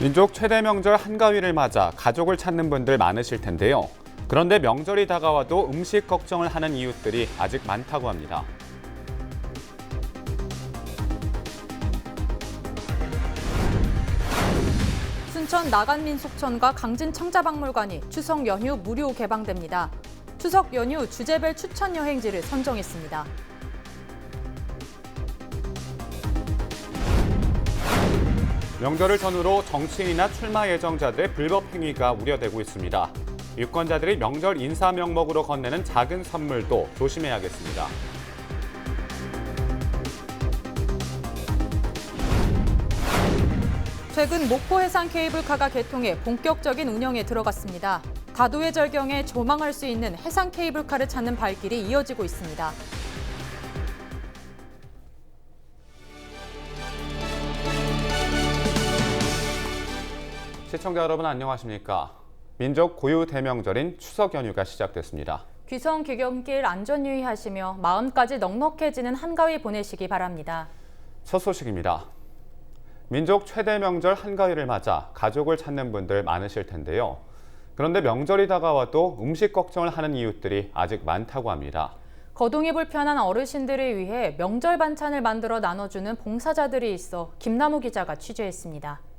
민족 최대 명절 한가위를 맞아 가족을 찾는 분들 많으실 텐데요. 그런데 명절이 다가와도 음식 걱정을 하는 이웃들이 아직 많다고 합니다. 순천 나간민속촌과 강진 청자박물관이 추석 연휴 무료 개방됩니다. 추석 연휴 주제별 추천 여행지를 선정했습니다. 명절을 전후로 정치인이나 출마 예정자들의 불법 행위가 우려되고 있습니다. 유권자들이 명절 인사 명목으로 건네는 작은 선물도 조심해야겠습니다. 최근 목포 해상 케이블카가 개통해 본격적인 운영에 들어갔습니다. 다도해 절경에 조망할 수 있는 해상 케이블카를 찾는 발길이 이어지고 있습니다. 시청자 여러분 안녕하십니까? 민족 고유 대명절인 추석 연휴가 시작됐습니다. 귀성 귀경길 안전 유의하시며 마음까지 넉넉해지는 한가위 보내시기 바랍니다. 첫 소식입니다. 민족 최대 명절 한가위를 맞아 가족을 찾는 분들 많으실 텐데요. 그런데 명절이 다가와도 음식 걱정을 하는 이웃들이 아직 많다고 합니다. 거동이 불편한 어르신들을 위해 명절 반찬을 만들어 나눠주는 봉사자들이 있어 김나무 기자가 취재했습니다.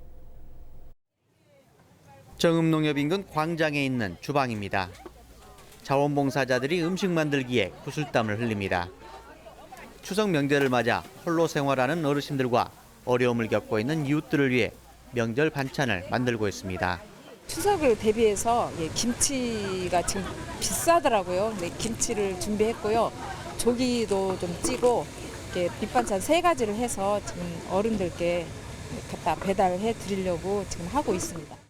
정읍농협 인근 광장에 있는 주방입니다. 자원봉사자들이 음식 만들기에 구슬땀을 흘립니다. 추석 명절을 맞아 홀로 생활하는 어르신들과 어려움을 겪고 있는 이웃들을 위해 명절 반찬을 만들고 있습니다. 추석을 대비해서 예, 김치가 지금 비싸더라고요. 네, 김치를 준비했고요. 조기도 좀 찌고 밑반찬 세 가지를 해서 지금 어른들께 갖다 배달해 드리려고 지금 하고 있습니다.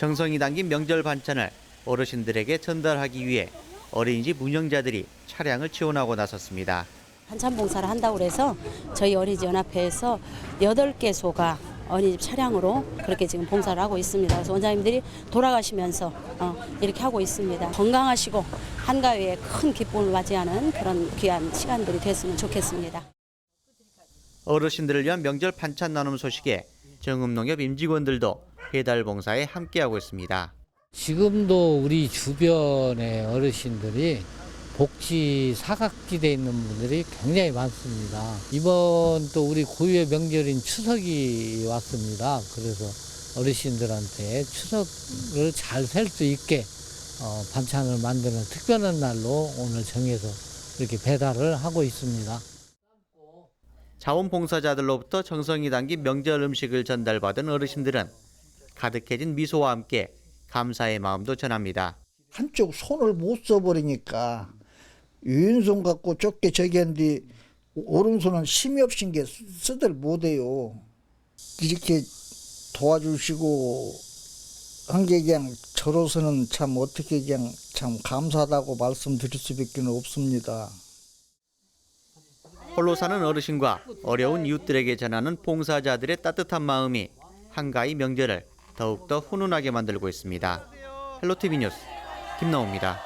정성이 담긴 명절 반찬을 어르신들에게 전달하기 위해 어린이집 운영자들이 차량을 지원하고 나섰습니다. 반찬 봉사를 한다고 그래서 저희 어린이집 연합회에서 여덟 개 소가 어린이집 차량으로 그렇게 지금 봉사를 하고 있습니다. 그래서 원장님들이 돌아가시면서 어, 이렇게 하고 있습니다. 건강하시고 한가위에 큰 기쁨을 맞이하는 그런 귀한 시간들이 됐으면 좋겠습니다. 어르신들을 위한 명절 반찬 나눔 소식에 정읍농협 임직원들도 배달 봉사에 함께하고 있습니다. 지금도 우리 주변의 어르신들이 복지 사각지대에 있는 분들이 굉장히 많습니다. 이번 또 우리 고유의 명절인 추석이 왔습니다. 그래서 어르신들한테 추석을 잘살수 있게 어, 반찬을 만드는 특별한 날로 오늘 정해서 이렇게 배달을 하고 있습니다. 자원봉사자들로부터 정성이 담긴 명절 음식을 전달받은 어르신들은 가득해진 미소와 함께 감사의 마음도 전합니다. 한쪽 손을 못 써버리니까 왼손 갖고 좁게 저기 했는데 오른손은 힘이 없인 게 쓰들 못해요. 이렇게 도와주시고 한 게 그냥 저로서는 참 어떻게 그냥 참 감사하다고 말씀드릴 수밖에 없습니다. 홀로 사는 어르신과 어려운 이웃들에게 전하는 봉사자들의 따뜻한 마음이 한가위 명절을 더욱더 훈훈하게 만들고 있습니다. 헬로티비 뉴스 김나옵니다.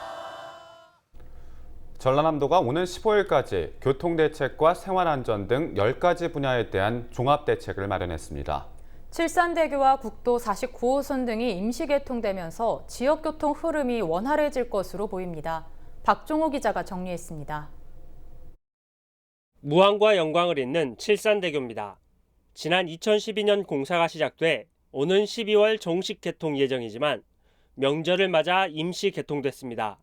전라남도가 오는 15일까지 교통대책과 생활안전 등 10가지 분야에 대한 종합대책을 마련했습니다. 칠산대교와 국도 49호선 등이 임시 개통되면서 지역 교통 흐름이 원활해질 것으로 보입니다. 박종호 기자가 정리했습니다. 무한과 영광을 잇는 칠산대교입니다. 지난 2012년 공사가 시작돼 오는 12월 정식 개통 예정이지만 명절을 맞아 임시 개통됐습니다.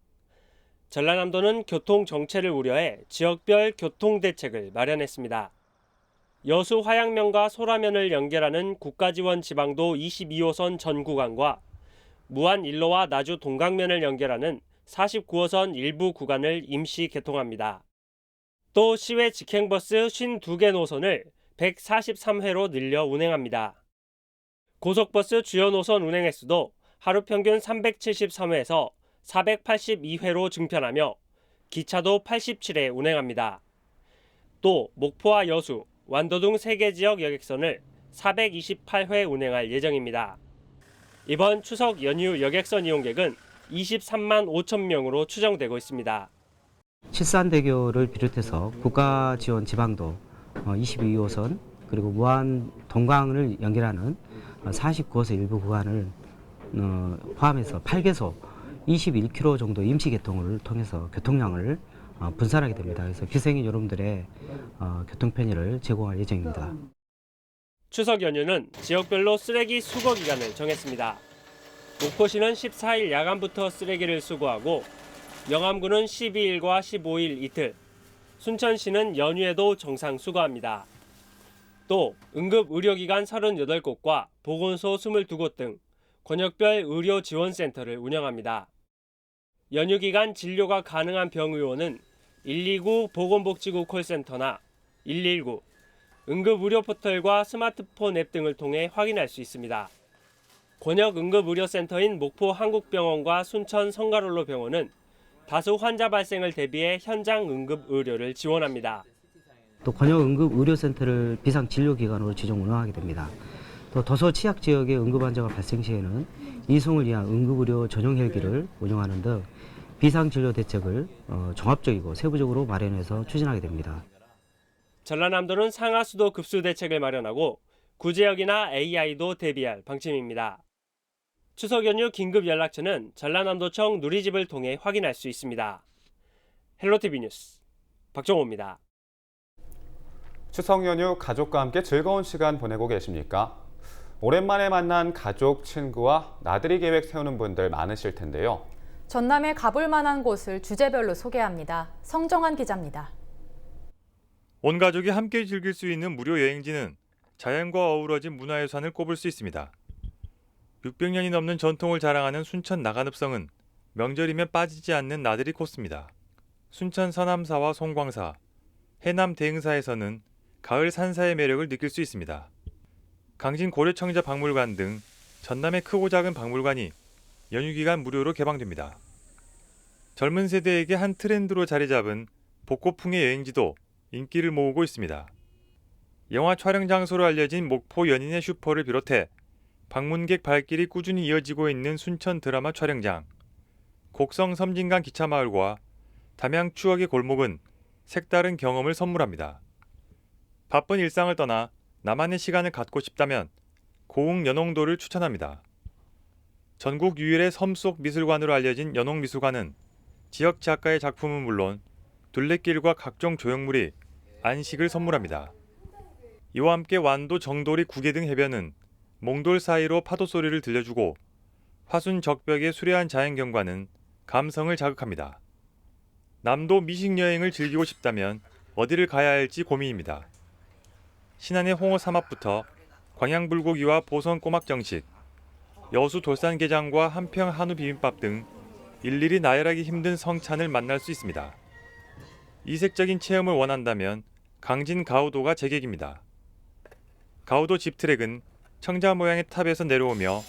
전라남도는 교통 정체를 우려해 지역별 교통 대책을 마련했습니다. 여수 화양면과 소라면을 연결하는 국가지원 지방도 22호선 전 구간과 무안 일로와 나주 동강면을 연결하는 49호선 일부 구간을 임시 개통합니다. 또 시외 직행버스 52개 노선을 143회로 늘려 운행합니다. 고속버스 주요 노선 운행 횟수도 하루 평균 373회에서 482회로 증편하며 기차도 87회 운행합니다. 또 목포와 여수, 완도 등 3개 지역 여객선을 428회 운행할 예정입니다. 이번 추석 연휴 여객선 이용객은 23만 5천 명으로 추정되고 있습니다. 칠산대교를 비롯해서 국가 지원 지방도 22호선 그리고 무안 동강을 연결하는 49호선 일부 구간을 어, 포함해서 8개소 21km 정도 임시 개통을 통해서 교통량을 어, 분산하게 됩니다. 그래서 기생인 여러분들의 어, 교통 편의를 제공할 예정입니다. 추석 연휴는 지역별로 쓰레기 수거 기간을 정했습니다. 목포시는 14일 야간부터 쓰레기를 수거하고 영암군은 12일과 15일 이틀, 순천시는 연휴에도 정상 수거합니다. 또 응급 의료기관 38곳과 보건소 22곳 등 권역별 의료 지원센터를 운영합니다. 연휴 기간 진료가 가능한 병의원은 129 보건복지구 콜센터나 119 응급 의료 포털과 스마트폰 앱 등을 통해 확인할 수 있습니다. 권역 응급 의료센터인 목포 한국병원과 순천 성가롤로 병원은 다수 환자 발생을 대비해 현장 응급 의료를 지원합니다. 또 권역 응급 의료센터를 비상 진료 기관으로 지정 운영하게 됩니다. 또 도서 취약 지역의 응급 환자가 발생 시에는 이송을 위한 응급 의료 전용 헬기를 운영하는 등 비상 진료 대책을 어, 종합적이고 세부적으로 마련해서 추진하게 됩니다. 전라남도는 상하수도 급수 대책을 마련하고 구제역이나 AI도 대비할 방침입니다. 추석 연휴 긴급 연락처는 전라남도청 누리집을 통해 확인할 수 있습니다. 헬로티비 뉴스 박정호입니다. 추석 연휴 가족과 함께 즐거운 시간 보내고 계십니까? 오랜만에 만난 가족, 친구와 나들이 계획 세우는 분들 많으실 텐데요. 전남에 가볼 만한 곳을 주제별로 소개합니다. 성정환 기자입니다. 온 가족이 함께 즐길 수 있는 무료 여행지는 자연과 어우러진 문화유산을 꼽을 수 있습니다. 600년이 넘는 전통을 자랑하는 순천 나간읍성은 명절이면 빠지지 않는 나들이 코스입니다. 순천 서남사와 송광사, 해남 대흥사에서는 가을 산사의 매력을 느낄 수 있습니다. 강진 고려청자 박물관 등 전남의 크고 작은 박물관이 연휴 기간 무료로 개방됩니다. 젊은 세대에게 한 트렌드로 자리 잡은 복고풍의 여행지도 인기를 모으고 있습니다. 영화 촬영 장소로 알려진 목포 연인의 슈퍼를 비롯해 방문객 발길이 꾸준히 이어지고 있는 순천 드라마 촬영장, 곡성 섬진강 기차마을과 담양 추억의 골목은 색다른 경험을 선물합니다. 바쁜 일상을 떠나 나만의 시간을 갖고 싶다면 고흥 연홍도를 추천합니다. 전국 유일의 섬속 미술관으로 알려진 연홍미술관은 지역 작가의 작품은 물론 둘레길과 각종 조형물이 안식을 선물합니다. 이와 함께 완도 정돌이 구계 등 해변은 몽돌 사이로 파도 소리를 들려주고 화순 적벽의 수려한 자연 경관은 감성을 자극합니다. 남도 미식 여행을 즐기고 싶다면 어디를 가야 할지 고민입니다. 신안의 홍어 삼합부터 광양 불고기와 보선 꼬막 정식, 여수 돌산게장과 한평 한우 비빔밥 등 일일이 나열하기 힘든 성찬을 만날 수 있습니다. 이색적인 체험을 원한다면 강진 가우도가 제격입니다. 가우도 집트랙은 청자 모양의 탑에서 내려오며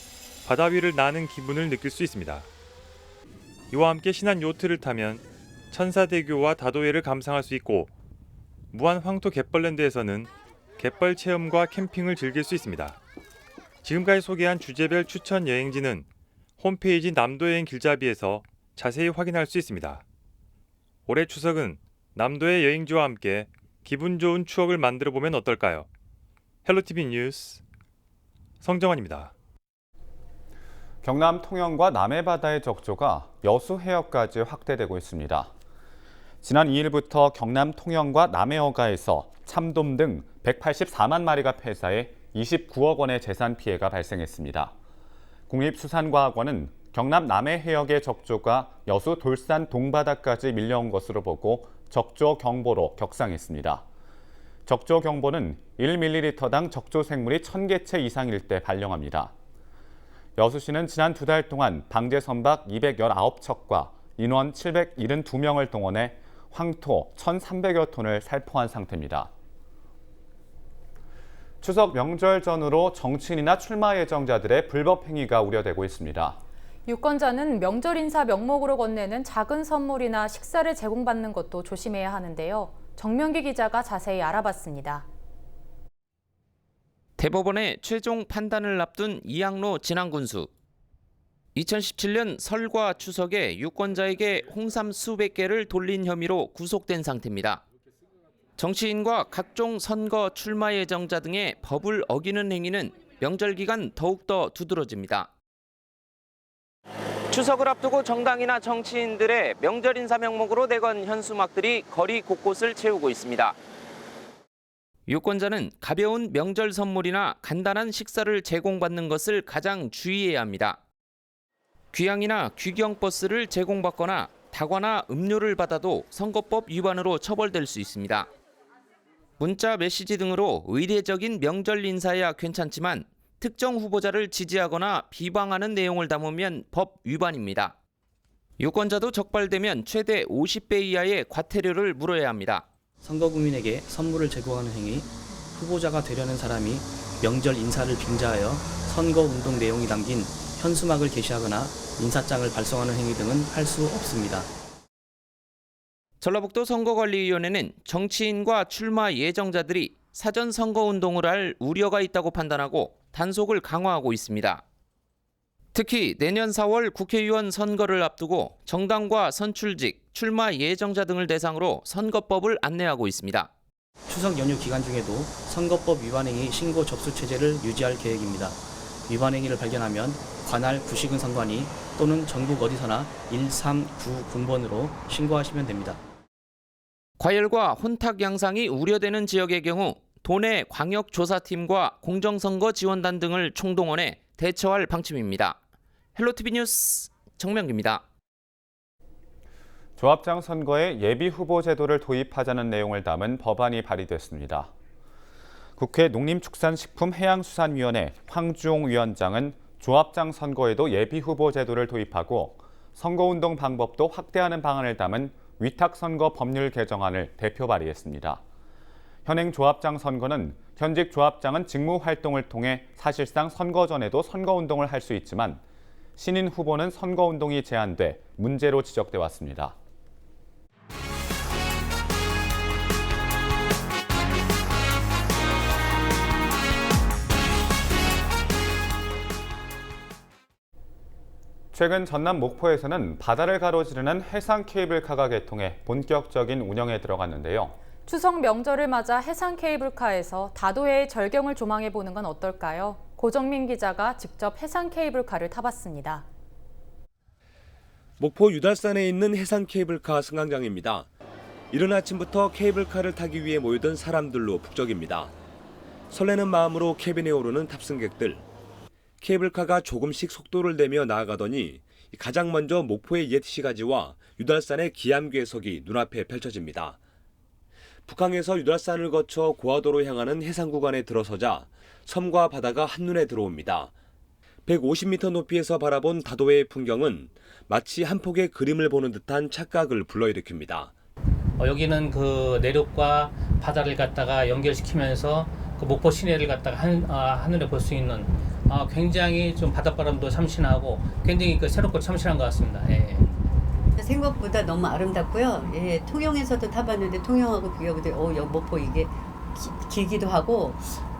바다 위를 나는 기분을 느낄 수 있습니다. 이와 함께 신안 요트를 타면 천사대교와 다도해를 감상할 수 있고 무한 황토 갯벌랜드에서는 갯벌 체험과 캠핑을 즐길 수 있습니다. 지금까지 소개한 주제별 추천 여행지는 홈페이지 남도여행 길잡이에서 자세히 확인할 수 있습니다. 올해 추석은 남도의 여행지와 함께 기분 좋은 추억을 만들어 보면 어떨까요? 헬로티비 뉴스 성정환입니다. 경남 통영과 남해바다의 적조가 여수 해역까지 확대되고 있습니다. 지난 2일부터 경남 통영과 남해어가에서 참돔 등 184만 마리가 폐사해 29억 원의 재산 피해가 발생했습니다. 국립수산과학원은 경남 남해 해역의 적조가 여수 돌산 동바다까지 밀려온 것으로 보고 적조 경보로 격상했습니다. 적조 경보는 1ml당 적조 생물이 1000개체 이상일 때 발령합니다. 여수시는 지난 두 달 동안 방제 선박 219척과 인원 772명을 동원해 황토 1,300여 톤을 살포한 상태입니다. 추석 명절 전후로 정치인이나 출마 예정자들의 불법 행위가 우려되고 있습니다. 유권자는 명절 인사 명목으로 건네는 작은 선물이나 식사를 제공받는 것도 조심해야 하는데요. 정명기 기자가 자세히 알아봤습니다. 대법원의 최종 판단을 앞둔 이양로 진안군수. 2017년 설과 추석에 유권자에게 홍삼 수백 개를 돌린 혐의로 구속된 상태입니다. 정치인과 각종 선거 출마 예정자 등의 법을 어기는 행위는 명절 기간 더욱더 두드러집니다. 추석을 앞두고 정당이나 정치인들의 명절 인사 명목으로 내건 현수막들이 거리 곳곳을 채우고 있습니다. 유권자는 가벼운 명절 선물이나 간단한 식사를 제공받는 것을 가장 주의해야 합니다. 귀향이나 귀경 버스를 제공받거나 다과나 음료를 받아도 선거법 위반으로 처벌될 수 있습니다. 문자 메시지 등으로 의례적인 명절 인사야 괜찮지만 특정 후보자를 지지하거나 비방하는 내용을 담으면 법 위반입니다. 유권자도 적발되면 최대 50배 이하의 과태료를 물어야 합니다. 선거 국민에게 선물을 제공하는 행위, 후보자가 되려는 사람이 명절 인사를 빙자하여 선거 운동 내용이 담긴 현수막을 게시하거나 인사장을 발송하는 행위 등은 할 수 없습니다. 전라북도 선거관리위원회는 정치인과 출마 예정자들이 사전 선거 운동을 할 우려가 있다고 판단하고 단속을 강화하고 있습니다. 특히 내년 4월 국회의원 선거를 앞두고 정당과 선출직, 출마 예정자 등을 대상으로 선거법을 안내하고 있습니다. 추석 연휴 기간 중에도 선거법 위반 행위 신고 접수 체제를 유지할 계획입니다. 위반 행위를 발견하면 관할 구시군 선관위 또는 전국 어디서나 139 군번으로 신고하시면 됩니다. 과열과 혼탁 양상이 우려되는 지역의 경우 도내 광역조사팀과 공정선거 지원단 등을 총동원해 대처할 방침입니다. 헬로티비 뉴스 정명기입니다. 조합장 선거에 예비 후보 제도를 도입하자는 내용을 담은 법안이 발의됐습니다. 국회 농림축산식품해양수산위원회 황주홍 위원장은 조합장 선거에도 예비 후보 제도를 도입하고 선거운동 방법도 확대하는 방안을 담은 위탁선거 법률 개정안을 대표 발의했습니다. 현행 조합장 선거는 현직 조합장은 직무 활동을 통해 사실상 선거 전에도 선거운동을 할 수 있지만 신인 후보는 선거운동이 제한돼 문제로 지적돼 왔습니다. 최근 전남 목포에서는 바다를 가로지르는 해상 케이블카가 개통해 본격적인 운영에 들어갔는데요. 추석 명절을 맞아 해상 케이블카에서 다도해의 절경을 조망해 보는 건 어떨까요? 고정민 기자가 직접 해상 케이블카를 타봤습니다. 목포 유달산에 있는 해상 케이블카 승강장입니다. 이른 아침부터 케이블카를 타기 위해 모이던 사람들로 북적입니다. 설레는 마음으로 캐빈에 오르는 탑승객들. 케이블카가 조금씩 속도를 내며 나아가더니 가장 먼저 목포의 옛 시가지와 유달산의 기암괴석이 눈앞에 펼쳐집니다. 북항에서 유달산을 거쳐 고화도로 향하는 해상 구간에 들어서자 섬과 바다가 한눈에 들어옵니다. 150m 높이에서 바라본 다도해의 풍경은 마치 한 폭의 그림을 보는 듯한 착각을 불러일으킵니다. 어, 여기는 그 내륙과 바다를 갖다가 연결시키면서 그 목포 시내를 갖다가 한, 아, 하늘에 볼 수 있는 아, 굉장히 좀 바닷바람도 참신하고 굉장히 그 새롭고 참신한 것 같습니다. 예. 생각보다 너무 아름답고요. 예, 통영에서도 타봤는데 통영하고 비교해도 어, 여 목포 이게 기- 길기도 하고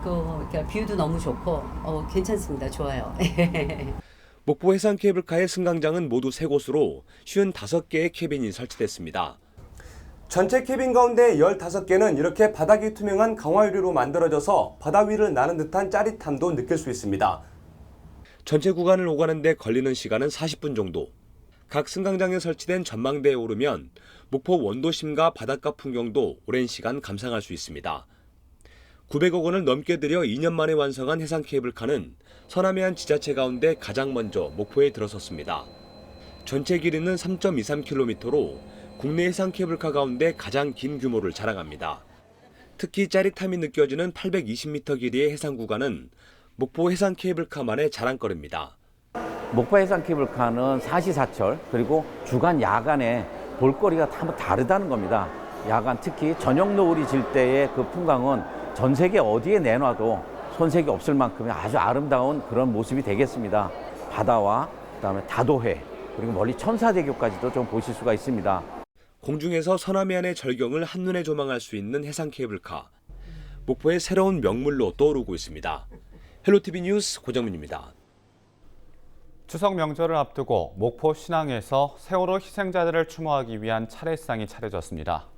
그 그러니까 뷰도 너무 좋고 어, 괜찮습니다. 좋아요. 목포 해상 케이블카의 승강장은 모두 세 곳으로 55개의 캐빈이 설치됐습니다. 전체 캐빈 가운데 15개는 이렇게 바닥이 투명한 강화 유리로 만들어져서 바다 위를 나는 듯한 짜릿함도 느낄 수 있습니다. 전체 구간을 오가는데 걸리는 시간은 40분 정도. 각 승강장에 설치된 전망대에 오르면 목포 원도심과 바닷가 풍경도 오랜 시간 감상할 수 있습니다. 900억 원을 넘게 들여 2년 만에 완성한 해상 케이블카는 서남해안 지자체 가운데 가장 먼저 목포에 들어섰습니다. 전체 길이는 3.23km로 국내 해상 케이블카 가운데 가장 긴 규모를 자랑합니다. 특히 짜릿함이 느껴지는 820m 길이의 해상 구간은 목포 해상 케이블카만의 자랑거리입니다. 목포 해상 케이블카는 사시사철 그리고 주간 야간에 볼거리가 다 다르다는 겁니다. 야간 특히 저녁 노을이 질 때의 그 풍광은 전 세계 어디에 내놔도 손색이 없을 만큼의 아주 아름다운 그런 모습이 되겠습니다. 바다와 그다음에 다도해 그리고 멀리 천사대교까지도 좀 보실 수가 있습니다. 공중에서 서남해안의 절경을 한눈에 조망할 수 있는 해상 케이블카. 목포의 새로운 명물로 떠오르고 있습니다. 헬로티비 뉴스 고정민입니다. 추석 명절을 앞두고 목포 신항에서 세월호 희생자들을 추모하기 위한 차례상이 차려졌습니다.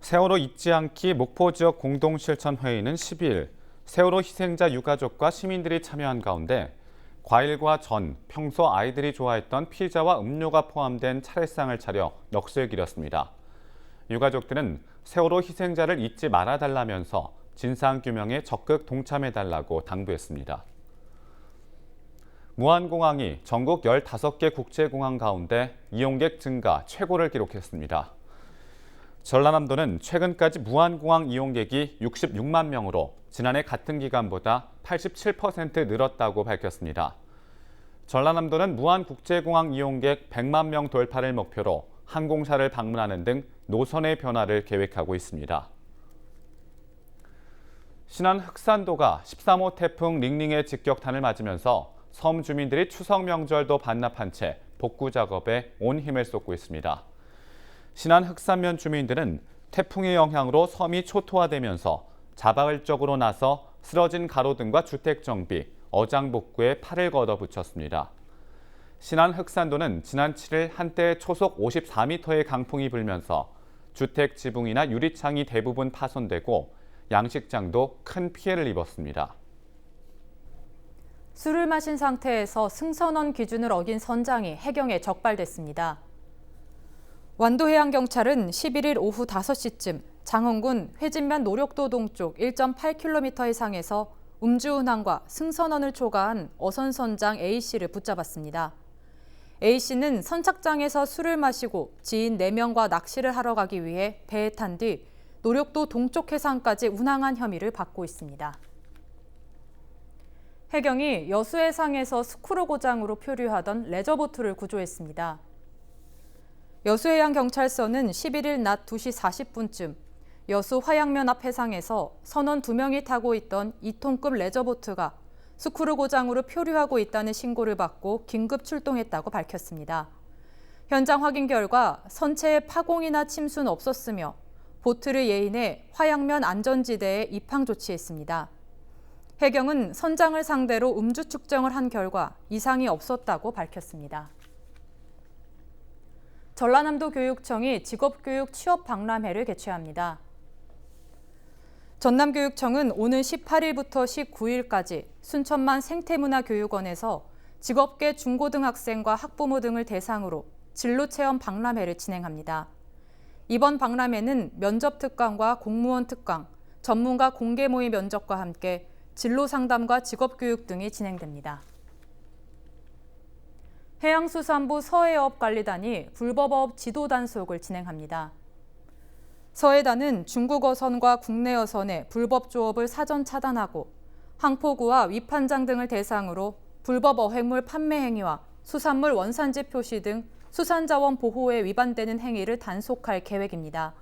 세월호 잊지 않기 목포 지역 공동실천회의는 12일 세월호 희생자 유가족과 시민들이 참여한 가운데 과일과 전, 평소 아이들이 좋아했던 피자와 음료가 포함된 차례상을 차려 넋을 기렸습니다. 유가족들은 세월호 희생자를 잊지 말아달라면서 진상규명에 적극 동참해달라고 당부했습니다. 무안공항이 전국 15개 국제공항 가운데 이용객 증가 최고를 기록했습니다. 전라남도는 최근까지 무안공항 이용객이 66만 명으로 지난해 같은 기간보다 87% 늘었다고 밝혔습니다. 전라남도는 무안국제공항 이용객 100만 명 돌파를 목표로 항공사를 방문하는 등 노선의 변화를 계획하고 있습니다. 신안 흑산도가 13호 태풍 링링의 직격탄을 맞으면서 섬 주민들이 추석 명절도 반납한 채 복구 작업에 온 힘을 쏟고 있습니다. 신안 흑산면 주민들은 태풍의 영향으로 섬이 초토화되면서 자발적으로 나서 쓰러진 가로등과 주택 정비, 어장 복구에 팔을 걷어붙였습니다. 신안 흑산도는 지난 7일 한때 초속 54m의 강풍이 불면서 주택 지붕이나 유리창이 대부분 파손되고 양식장도 큰 피해를 입었습니다. 술을 마신 상태에서 승선원 기준을 어긴 선장이 해경에 적발됐습니다. 완도해양경찰은 11일 오후 5시쯤 장흥군 회진면 노력도 동쪽 1.8km 해상에서 음주운항과 승선원을 초과한 어선선장 A씨를 붙잡았습니다. A씨는 선착장에서 술을 마시고 지인 4명과 낚시를 하러 가기 위해 배에 탄 뒤 노력도 동쪽 해상까지 운항한 혐의를 받고 있습니다. 해경이 여수해상에서 스크루 고장으로 표류하던 레저보트를 구조했습니다. 여수해양경찰서는 11일 낮 2시 40분쯤 여수 화양면 앞 해상에서 선원 2명이 타고 있던 2톤급 레저보트가 스크루 고장으로 표류하고 있다는 신고를 받고 긴급 출동했다고 밝혔습니다. 현장 확인 결과 선체에 파공이나 침수는 없었으며 보트를 예인해 화양면 안전지대에 입항 조치했습니다. 해경은 선장을 상대로 음주 측정을 한 결과 이상이 없었다고 밝혔습니다. 전라남도 교육청이 직업교육 취업 박람회를 개최합니다. 전남교육청은 오는 18일부터 19일까지 순천만 생태문화교육원에서 직업계 중고등학생과 학부모 등을 대상으로 진로체험 박람회를 진행합니다. 이번 박람회는 면접 특강과 공무원 특강, 전문가 공개 모의 면접과 함께 진로 상담과 직업 교육 등이 진행됩니다. 해양수산부 서해업관리단이 불법어업 지도 단속을 진행합니다. 서해단은 중국 어선과 국내 어선의 불법 조업을 사전 차단하고 항포구와 위판장 등을 대상으로 불법 어획물 판매 행위와 수산물 원산지 표시 등 수산자원 보호에 위반되는 행위를 단속할 계획입니다.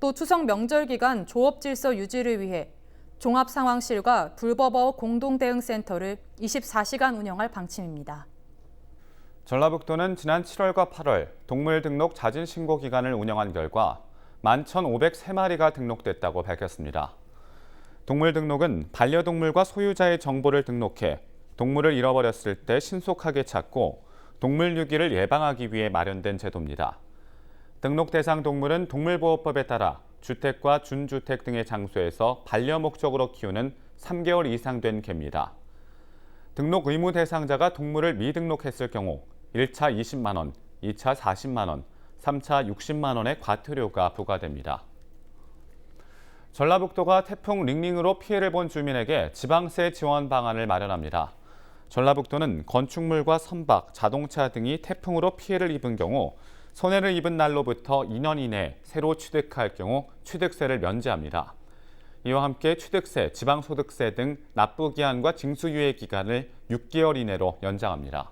또 추석 명절 기간 조업 질서 유지를 위해 종합상황실과 불법어업 공동대응센터를 24시간 운영할 방침입니다. 전라북도는 지난 7월과 8월 동물 등록 자진 신고 기간을 운영한 결과 11,503마리가 등록됐다고 밝혔습니다. 동물 등록은 반려동물과 소유자의 정보를 등록해 동물을 잃어버렸을 때 신속하게 찾고 동물 유기를 예방하기 위해 마련된 제도입니다. 등록 대상 동물은 동물보호법에 따라 주택과 준주택 등의 장소에서 반려 목적으로 키우는 3개월 이상 된 개입니다. 등록 의무 대상자가 동물을 미등록했을 경우 1차 20만 원, 2차 40만 원, 3차 60만 원의 과태료가 부과됩니다. 전라북도가 태풍 링링으로 피해를 본 주민에게 지방세 지원 방안을 마련합니다. 전라북도는 건축물과 선박, 자동차 등이 태풍으로 피해를 입은 경우 손해를 입은 날로부터 2년 이내 새로 취득할 경우 취득세를 면제합니다. 이와 함께 취득세, 지방소득세 등 납부 기한과 징수유예 기간을 6개월 이내로 연장합니다.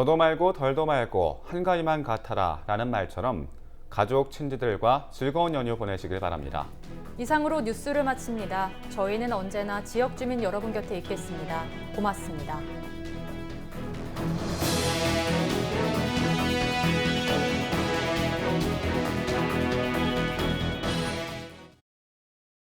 더도 말고 덜도 말고 한가위만 같아라 라는 말처럼 가족, 친지들과 즐거운 연휴 보내시길 바랍니다. 이상으로 뉴스를 마칩니다. 저희는 언제나 지역 주민 여러분 곁에 있겠습니다. 고맙습니다.